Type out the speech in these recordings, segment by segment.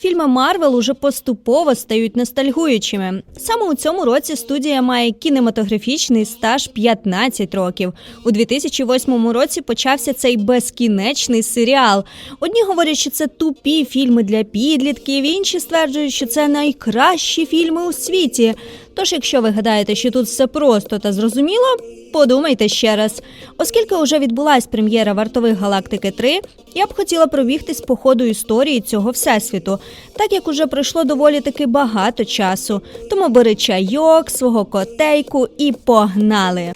Фільми Марвел уже поступово стають ностальгуючими. Саме у цьому році студія має кінематографічний стаж 15 років. У 2008 році почався цей безкінечний серіал. Одні говорять, що це тупі фільми для підлітків, інші стверджують, що це найкращі фільми у світі. Тож, якщо ви гадаєте, що тут все просто та зрозуміло, подумайте ще раз. Оскільки вже відбулась прем'єра вартових галактики 3, я б хотіла пробігтись по ходу історії цього всесвіту, так як уже пройшло доволі таки багато часу. Тому бери чайок, свого котейку і погнали.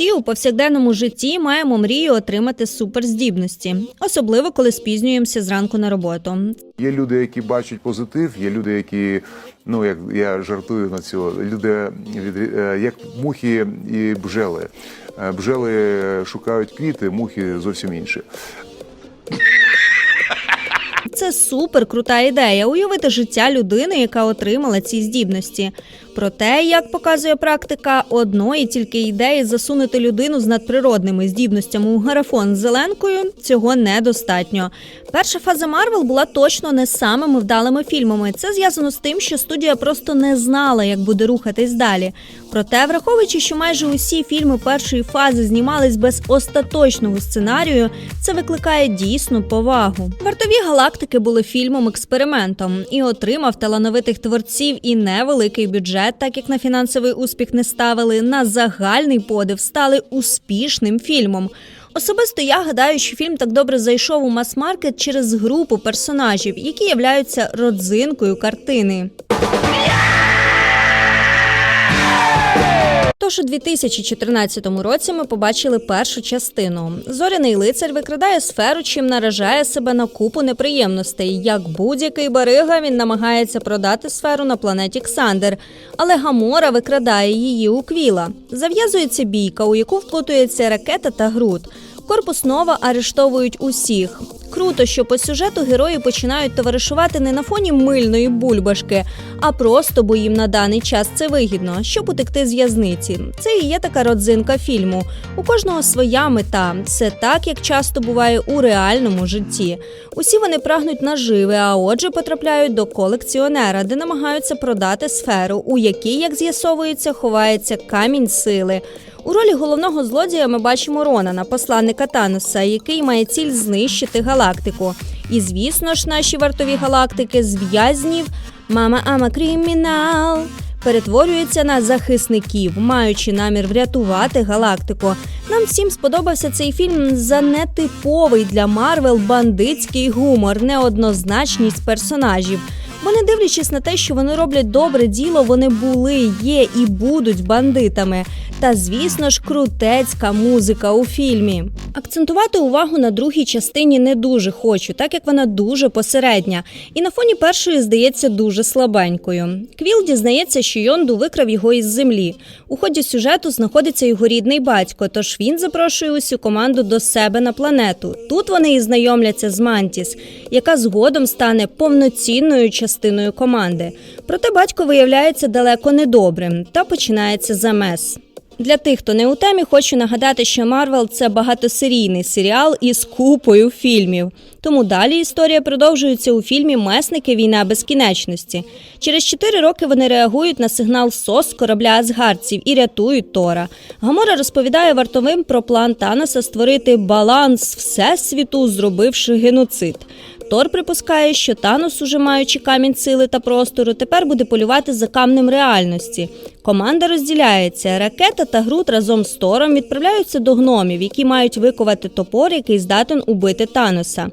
Всі у повсякденному житті маємо мрію отримати суперздібності, особливо коли спізнюємося зранку на роботу. Є люди, які бачать позитив, є люди, які, ну як я жартую на цього, люди від, е, як мухи і бжели. Е, Бжели шукають квіти, мухи зовсім інші. Це супер крута ідея уявити життя людини, яка отримала ці здібності. Проте, як показує практика, одної тільки ідеї засунути людину з надприродними здібностями у графон з зеленкою цього недостатньо. Перша фаза Марвел була точно не самими вдалими фільмами. Це зв'язано з тим, що студія просто не знала, як буде рухатись далі. Проте, враховуючи, що майже усі фільми першої фази знімались без остаточного сценарію, це викликає дійсну повагу. Вартові галактики були фільмом експериментом і отримав талановитих творців і невеликий бюджет, так як на фінансовий успіх не ставили. На загальний подив стали успішним фільмом. Особисто я гадаю, що фільм так добре зайшов у мас-маркет через групу персонажів, які являються родзинкою картини. Тож у 2014 році ми побачили першу частину. Зоряний лицар викрадає сферу, чим наражає себе на купу неприємностей. Як будь-який барига, він намагається продати сферу на планеті Ксандер, але Гамора викрадає її у Квіла. Зав'язується бійка, у яку вплутується ракета та груд. Корпус Нова арештовують усіх. Круто, що по сюжету герої починають товаришувати не на фоні мильної бульбашки, а просто бо їм на даний час це вигідно, щоб утекти з в'язниці. Це і є така родзинка фільму. У кожного своя мета. Це так, як часто буває у реальному житті. Усі вони прагнуть наживи, а отже, потрапляють до колекціонера, де намагаються продати сферу, у якій, як з'ясовується, ховається камінь сили. У ролі головного злодія ми бачимо Ронана, посланника Таноса, який має ціль знищити галактику. І звісно ж, наші вартові галактики з в'язнів Мама Ама Кримінал перетворюються на захисників, маючи намір врятувати галактику. Нам всім сподобався цей фільм за нетиповий для Марвел бандитський гумор, неоднозначність персонажів. Бо не дивлячись на те, що вони роблять добре діло, вони були, є і будуть бандитами. Та звісно ж, крутецька музика у фільмі. Акцентувати увагу на другій частині не дуже хочу, так як вона дуже посередня, і на фоні першої здається дуже слабенькою. Квіл дізнається, що Йонду викрав його із землі. У ході сюжету знаходиться його рідний батько, тож він запрошує усю команду до себе на планету. Тут вони і знайомляться з Мантіс, яка згодом стане повноцінною частиною команди. Проте батько виявляється далеко недобрим та починається замес. Для тих, хто не у темі, хочу нагадати, що Марвел це багатосерійний серіал із купою фільмів. Тому далі історія продовжується у фільмі Месники Війна безкінечності. Через 4 роки вони реагують на сигнал СОС корабля Асгардців і рятують Тора. Гамора розповідає вартовим про план Таноса створити баланс всесвіту, зробивши геноцид. Тор припускає, що Танос, уже маючи камінь сили та простору, тепер буде полювати за камнем реальності. Команда розділяється. Ракета та Грут разом з Тором відправляються до гномів, які мають виковати топор, який здатен убити Таноса.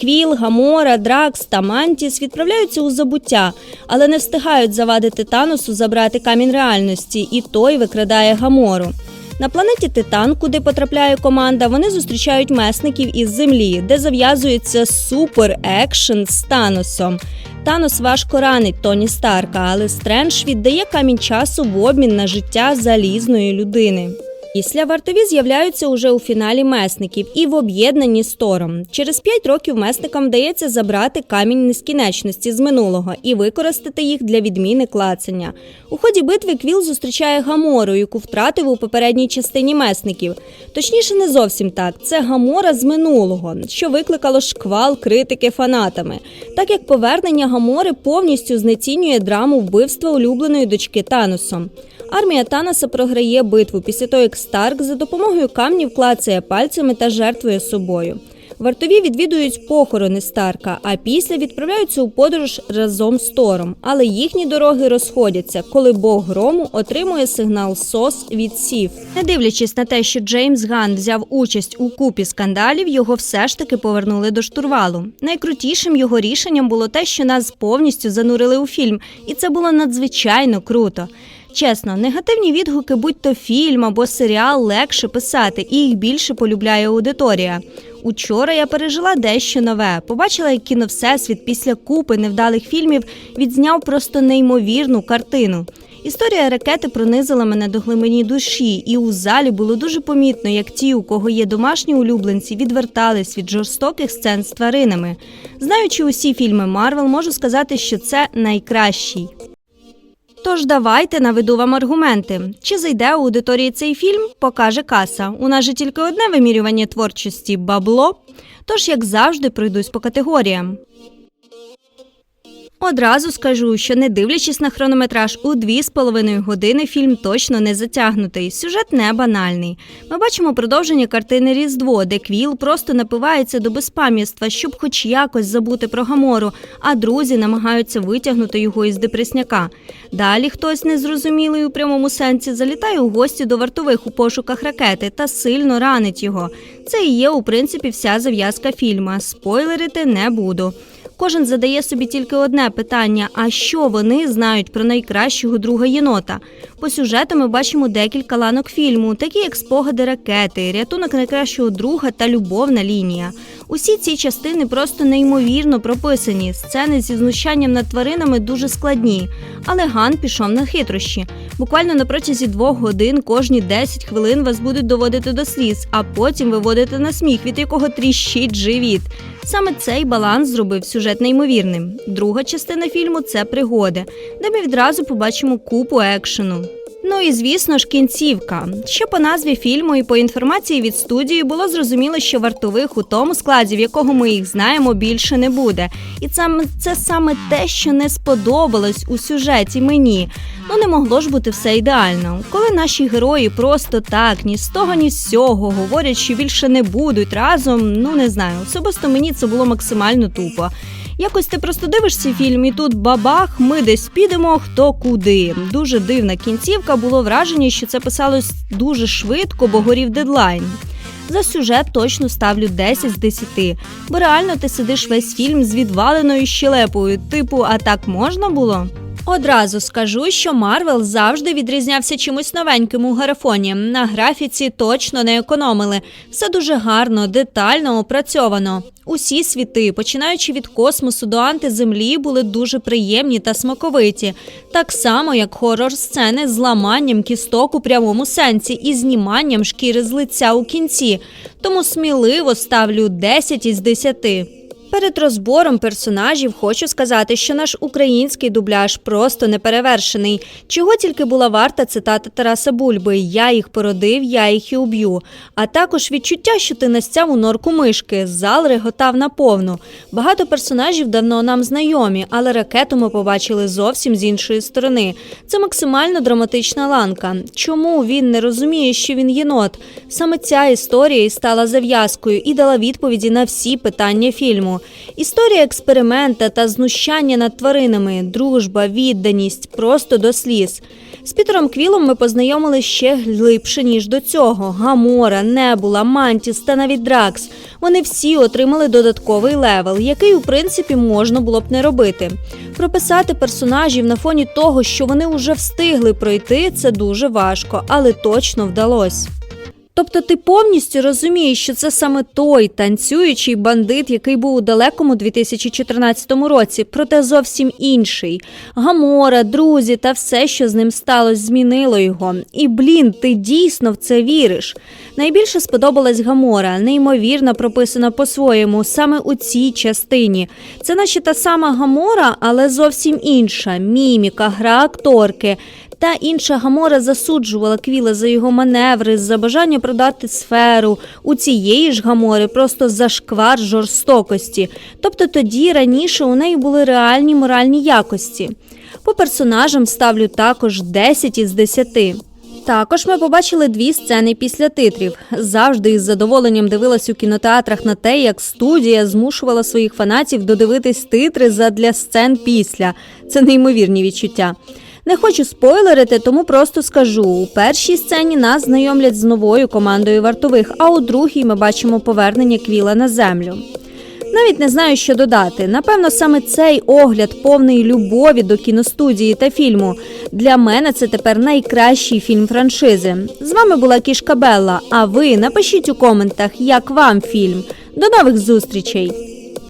Квіл, Гамора, Дракс та Мантіс відправляються у забуття, але не встигають завадити Таносу забрати камінь реальності, і той викрадає Гамору. На планеті Титан, куди потрапляє команда, вони зустрічають месників із землі, де зав'язується супер екшен з Таносом. Танос важко ранить Тоні Старка, але Стрендж віддає камінь часу в обмін на життя залізної людини. Після вартові з'являються уже у фіналі месників і в об'єднанні з Тором. Через п'ять років месникам вдається забрати камінь нескінченності з минулого і використати їх для відміни клацання. У ході битви Квіл зустрічає Гамору, яку втратив у попередній частині месників. Точніше, не зовсім так. Це Гамора з минулого, що викликало шквал критики фанатами, так як повернення Гамори повністю знецінює драму вбивства улюбленої дочки Таносом. Армія Таноса програє битву після того, як Старк за допомогою камнів клацає пальцями та жертвує собою. Вартові відвідують похорони Старка, а після відправляються у подорож разом з Тором. Але їхні дороги розходяться, коли Бог грому отримує сигнал СОС від Сів. Не дивлячись на те, що Джеймс Ган взяв участь у купі скандалів, його все ж таки повернули до штурвалу. Найкрутішим його рішенням було те, що нас повністю занурили у фільм, і це було надзвичайно круто. Чесно, негативні відгуки, будь то фільм або серіал, легше писати, і їх більше полюбляє аудиторія. Учора я пережила дещо нове. Побачила, як кіно Всесвіт після купи невдалих фільмів відзняв просто неймовірну картину. Історія ракети пронизила мене до глибині душі, і у залі було дуже помітно, як ті, у кого є домашні улюбленці, відвертались від жорстоких сцен з тваринами. Знаючи усі фільми Марвел, можу сказати, що це найкращий. Тож давайте наведу вам аргументи. Чи зайде аудиторії цей фільм, покаже каса. У нас же тільки одне вимірювання творчості бабло. Тож, як завжди, пройдусь по категоріям. Одразу скажу, що не дивлячись на хронометраж, у дві з половиною години фільм точно не затягнутий. Сюжет не банальний. Ми бачимо продовження картини Різдво, де Квіл просто напивається до безпам'ятства, щоб хоч якось забути про Гамору, а друзі намагаються витягнути його із депресняка. Далі хтось незрозумілий у прямому сенсі залітає у гості до вартових у пошуках ракети та сильно ранить його. Це і є у принципі вся зав'язка фільма. Спойлерити не буду. Кожен задає собі тільки одне питання: а що вони знають про найкращого друга єнота? По сюжету ми бачимо декілька ланок фільму, такі як спогади ракети, рятунок найкращого друга та любовна лінія. Усі ці частини просто неймовірно прописані. Сцени зі знущанням над тваринами дуже складні, але Ган пішов на хитрощі. Буквально на протязі двох годин кожні 10 хвилин вас будуть доводити до сліз, а потім виводити на сміх, від якого тріщить живіт. Саме цей баланс зробив сюжет неймовірним. Друга частина фільму це пригоди, де ми відразу побачимо купу екшену. Ну і звісно ж, кінцівка. Ще по назві фільму і по інформації від студії було зрозуміло, що вартових у тому складі, в якого ми їх знаємо, більше не буде. І це, це саме те, що не сподобалось у сюжеті мені. Ну не могло ж бути все ідеально. Коли наші герої просто так, ні з того, ні з сього говорять, що більше не будуть разом. Ну не знаю. Особисто мені це було максимально тупо. Якось ти просто дивишся фільм, і тут бабах, ми десь підемо, хто куди. Дуже дивна кінцівка, було враження, що це писалось дуже швидко, бо горів дедлайн. За сюжет точно ставлю 10 з 10, бо реально ти сидиш весь фільм з відваленою щелепою, типу, а так можна було? Одразу скажу, що Марвел завжди відрізнявся чимось новеньким у графоні. На графіці точно не економили. Все дуже гарно, детально опрацьовано. Усі світи, починаючи від космосу до антиземлі, були дуже приємні та смаковиті, так само як хорор-сцени з ламанням кісток у прямому сенсі і зніманням шкіри з лиця у кінці. Тому сміливо ставлю 10 із 10. Перед розбором персонажів хочу сказати, що наш український дубляж просто неперевершений. Чого тільки була варта цитата Тараса Бульби Я їх породив, я їх і уб'ю. А також відчуття, що ти настяв у норку мишки. Зал реготав наповну. Багато персонажів давно нам знайомі, але ракету ми побачили зовсім з іншої сторони. Це максимально драматична ланка. Чому він не розуміє, що він єнот? Саме ця історія і стала зав'язкою і дала відповіді на всі питання фільму. Історія експеримента та знущання над тваринами, дружба, відданість просто до сліз. З Пітером Квілом ми познайомили ще глибше, ніж до цього. Гамора, Небула, Мантіс та навіть Дракс. Вони всі отримали додатковий левел, який, у принципі, можна було б не робити. Прописати персонажів на фоні того, що вони вже встигли пройти, це дуже важко, але точно вдалося. Тобто ти повністю розумієш, що це саме той танцюючий бандит, який був у далекому 2014 році, проте зовсім інший. Гамора, друзі та все, що з ним сталося, змінило його. І блін, ти дійсно в це віриш. Найбільше сподобалась Гамора, неймовірно прописана по-своєму, саме у цій частині. Це наче та сама Гамора, але зовсім інша. Міміка, гра акторки. Та інша Гамора засуджувала Квіла за його маневри, за бажання продати сферу. У цієї ж Гамори просто зашквар жорстокості. Тобто тоді раніше у неї були реальні моральні якості. По персонажам ставлю також 10 із 10. Також ми побачили дві сцени після титрів. Завжди із задоволенням дивилась у кінотеатрах на те, як студія змушувала своїх фанатів додивитись титри задля сцен після. Це неймовірні відчуття. Не хочу спойлерити, тому просто скажу: у першій сцені нас знайомлять з новою командою вартових, а у другій ми бачимо повернення Квіла на землю. Навіть не знаю, що додати. Напевно, саме цей огляд повний любові до кіностудії та фільму. Для мене це тепер найкращий фільм франшизи. З вами була Кішка Белла. А ви напишіть у коментах, як вам фільм. До нових зустрічей!